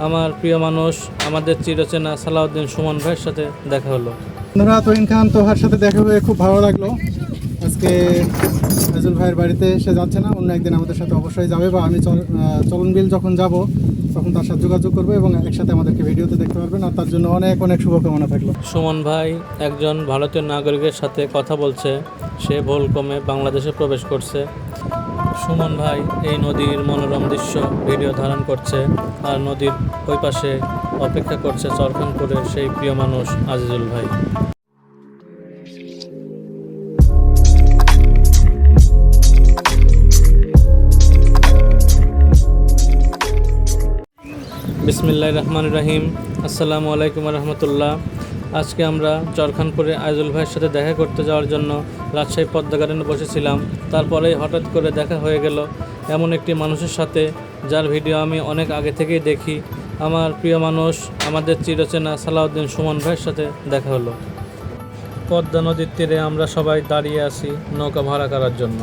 আমার প্রিয় মানুষ আমাদের চিরচেনা সালাউদ্দিন সুমন ভাইয়ের সাথে দেখা হলো। বন্ধুরা তহিন খান তোহার সাথে দেখা হয়ে খুব ভালো লাগল। আজকে ফজল ভাইয়ের বাড়িতে সে যাচ্ছে না অন্য একদিন আমাদের সাথে অবশ্যই যাবে বা আমি চল- চলন বিল যখন যাব তখন তার সাথে যোগাযোগ করব এবং একসাথে আমাদেরকে ভিডিওতে দেখতে পারবেন। আর তার জন্য অনেক অনেক শুভকামনা থাকল। সুমন ভাই একজন ভারতীয় নাগরিকের সাথে কথা বলছে। সে ভুল কমে বাংলাদেশে প্রবেশ করছে। সুমন ভাই এই নদীর মনোরম দৃশ্য ভিডিও ধারণ করছে আর নদীর ওই পাশে অপেক্ষা করছে চরখানপুরে সেই প্রিয় মানুষ আজিজুল ভাই। বিসমিল্লাহ রহমান রাহিম। আসসালামু আলাইকুম রহমতুল্লাহ। আজকে আমরা চরখানপুরে আইজুল ভাইয়ের সাথে দেখা করতে যাওয়ার জন্য রাজশাহী পদ্মা গার্ডেনে বসেছিলাম। তারপরেই হঠাৎ করে দেখা হয়ে গেল এমন একটি মানুষের সাথে, যার ভিডিও আমি অনেক আগে থেকেই দেখি। আমার প্রিয় মানুষ, আমাদের চিরচেনা সালাউদ্দিন সুমন ভাইয়ের সাথে দেখা হলো। পদ্মা নদীর তীরে আমরা সবাই দাঁড়িয়ে আছি নৌকা ভাড়া করার জন্য।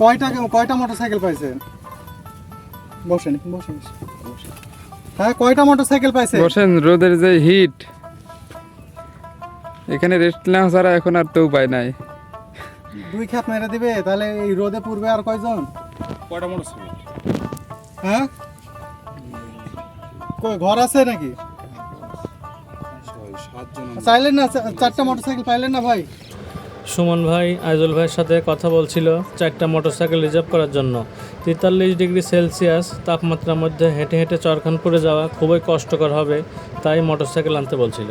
কয়টা কয়টা মোটর সাইকেল পাইছেন? বসেন বসেন। হ্যাঁ কয়টা মোটর সাইকেল পাইছে? বসেন রোদের যে হিট এখানে রেস্ট নেওয়া ছাড়া এখন আর তো উপায় নাই। দুই খেপ মেরে দিবে তাহলে এই রোদে পূর্বে আর কয়জন? কয়টা মোটরসাইকেল? হ্যাঁ? কই ঘর আছে নাকি? চাইলেন না চারটা মোটর সাইকেল পাইলেন না ভাই? সুমন ভাই আইজুল ভাইয়ের সাথে কথা বলছিল চারটা মোটরসাইকেল রিজার্ভ করার জন্য। তেতাল্লিশ ডিগ্রি সেলসিয়াস তাপমাত্রার মধ্যে হেঁটে হেঁটে চরখানপুরে যাওয়া খুবই কষ্টকর হবে তাই মোটরসাইকেল আনতে বলছিল।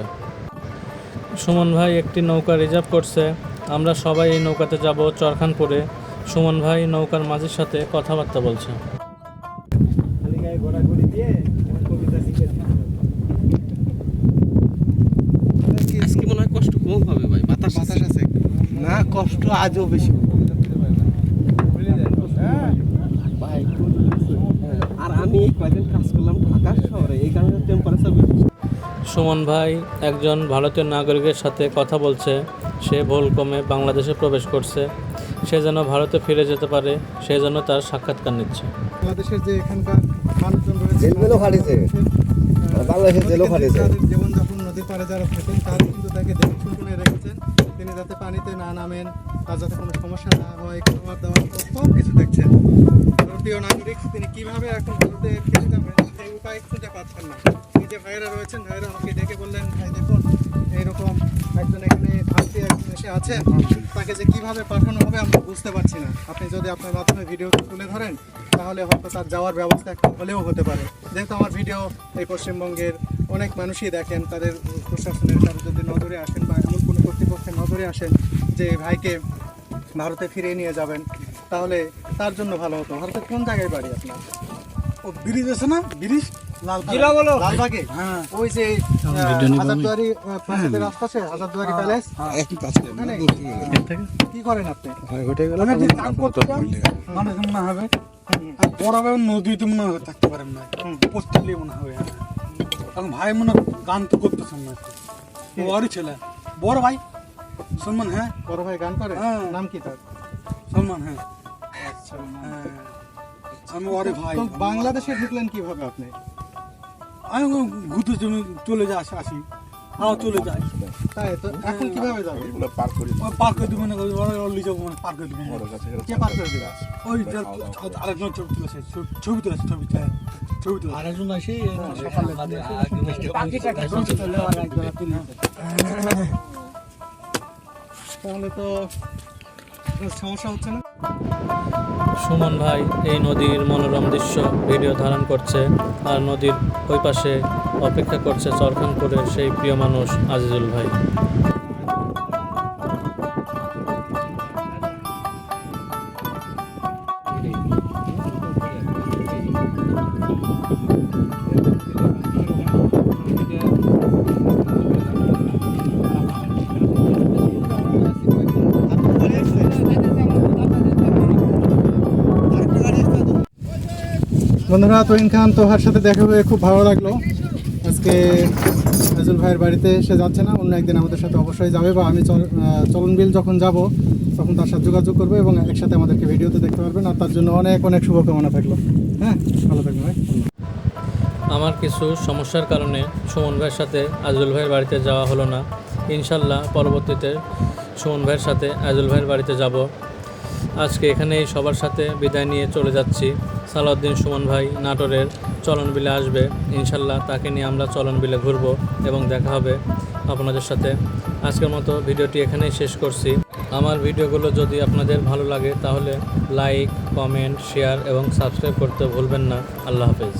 সুমন ভাই একটি নৌকা রিজার্ভ করছে। আমরা সবাই এই নৌকাতে যাব চরখানপুরে। সুমন ভাই নৌকার মাঝির সাথে কথাবার্তা বলছে। আজকে মনে হয় কষ্ট কম হবে ভাই বাতাস বাতাস আছে। কষ্ট আজও বেশি। ভাই আর আমি এই কয়দিন কাজ করলাম ঢাকা শহরে এই কারণে টেম্পারেচার বেশি। সুমন ভাই একজন ভারতীয় নাগরিকের সাথে কথা বলছে। সে ভুল কমে বাংলাদেশে প্রবেশ করছে। সে যেন ভারতে ফিরে যেতে পারে সে জন্য তার সাক্ষাৎকার নিচ্ছে। বাংলাদেশের যে এখানকার মানুষজন রয়েছে জেলগুলো ফাটিছে। বাংলাদেশের জেলও ফাটিছে। জীবনযাপন নদীর পাড়ে যারা থাকেন তারা কিন্তু তাকে দেখে শুনে রেখেছেন। তিনি যাতে পানিতে না নামেন তার যাতে কোনো সমস্যা না হয় খাবার দাবার সব কিছু দেখছেন। ভারতীয় নাগরিক তিনি কীভাবে এখন ভারতে ফিরে যাবেন, সেই উপায় খুঁজে পাচ্ছেন না। এই যে ভাইরা রয়েছেন ভাইরা আমাকে ডেকে বললেন, ভাই, দেখুন, এইরকম একজন এখানে ভারতীয় একজন এসে আছেন, তাকে যে কীভাবে পাঠানো হবে আমরা বুঝতে পারছি না। আপনি যদি আপনার মাধ্যমে ভিডিও তুলে ধরেন, তাহলে হয়তো তার যাওয়ার ব্যবস্থা একটু হলেও হতে পারে। যেহেতু আমার ভিডিও এই পশ্চিমবঙ্গের অনেক মানুষই দেখেন, তাদের প্রশাসনের কারও যদি নজরে আসেন বা কর্তৃপক্ষের নজরে আসেন যে ভাইকে ভারতে ফিরিয়ে নিয়ে যাবেন তাহলে তার জন্য ভালো হতো। ভারতের কোন জায়গায় বাড়ি আপনার? ও ব্রিজ আছে না? ব্রিজ? লালবাগে? হ্যাঁ। ওই যে হাজারদুয়ারি প্রাসাদের আশপাশে হাজারদুয়ারি প্যালেস। কি করেন আপনি? মানে মানে হবে। আর বড় ভাই নদীতে মনে হবে থাকতে পারেন না। মনে হবে। এখন ভাই মনে হয় গান তো করতেছেন না। ছেলে। বড় ভাই। সলমান হ্যাঁ? বড় ভাই গান করে? নাম কি তার? সলমান হ্যাঁ। হ্যাঁ। আমি ওরে ভাই। বাংলাদেশে ঢুকলেন কীভাবে আপনি? আমি ঘুরতে জমি চলে যাই আসি হ্যাঁ চলে যাই। তাই তো? এখন কীভাবে যাবে? এগুলো পার করে পার করে দেবেন ওরা যাব মানে পার করে দেবেন কে পার করে দেবে? ওই আরেকজন ছবি তুলেছে ছবি- ছবি তুলেছে ছবি তুলে- ছবি তুলে আরেকজন আসি তাহলে তো সমস্যা হচ্ছে না। সুমন ভাই, এই নদীর মনোরম দৃশ্য ভিডিও ধারণ করছে আর নদীর ওই পাশে অপেক্ষা করছে চরখানপুরে সেই প্রিয় মানুষ আজিজুল ভাই। বন্ধুরা তহিন খান তোহার সাথে দেখা হয়ে খুব ভালো লাগল। আজকে ফজল ভাইয়ের বাড়িতে সে যাচ্ছে না, অন্য একদিন আমাদের সাথে অবশ্যই যাবে বা আমি চল- চলন বিল যখন যাব, তখন তার সাথে যোগাযোগ করব এবং একসাথে আমাদেরকে ভিডিওতে দেখতে পারবেন। আর তার জন্য অনেক অনেক শুভকামনা থাকল। হ্যাঁ ভালো থাকবেন ভাই। আমার কিছু সমস্যার কারণে সুমন ভাইয়ের সাথে আজুল ভাইয়ের বাড়িতে যাওয়া হলো না। ইনশাল্লাহ পরবর্তীতে সুমন ভাইয়ের সাথে আজুল ভাইয়ের বাড়িতে যাব। আজকে এখানেই সবার সাথে বিদায় নিয়ে চলে যাচ্ছি। সালাউদ্দিন সুমন ভাই নাটোরের চলন বিলে আসবে। ইনশাল্লাহ তাকে নিয়ে আমরা চলন বিলে ঘুরব এবং দেখা হবে আপনাদের সাথে। আজকের মতো ভিডিওটি এখানেই শেষ করছি। আমার ভিডিওগুলো যদি আপনাদের ভালো লাগে তাহলে লাইক, কমেন্ট, শেয়ার এবং সাবস্ক্রাইব করতে ভুলবেন না। আল্লাহ হাফেজ।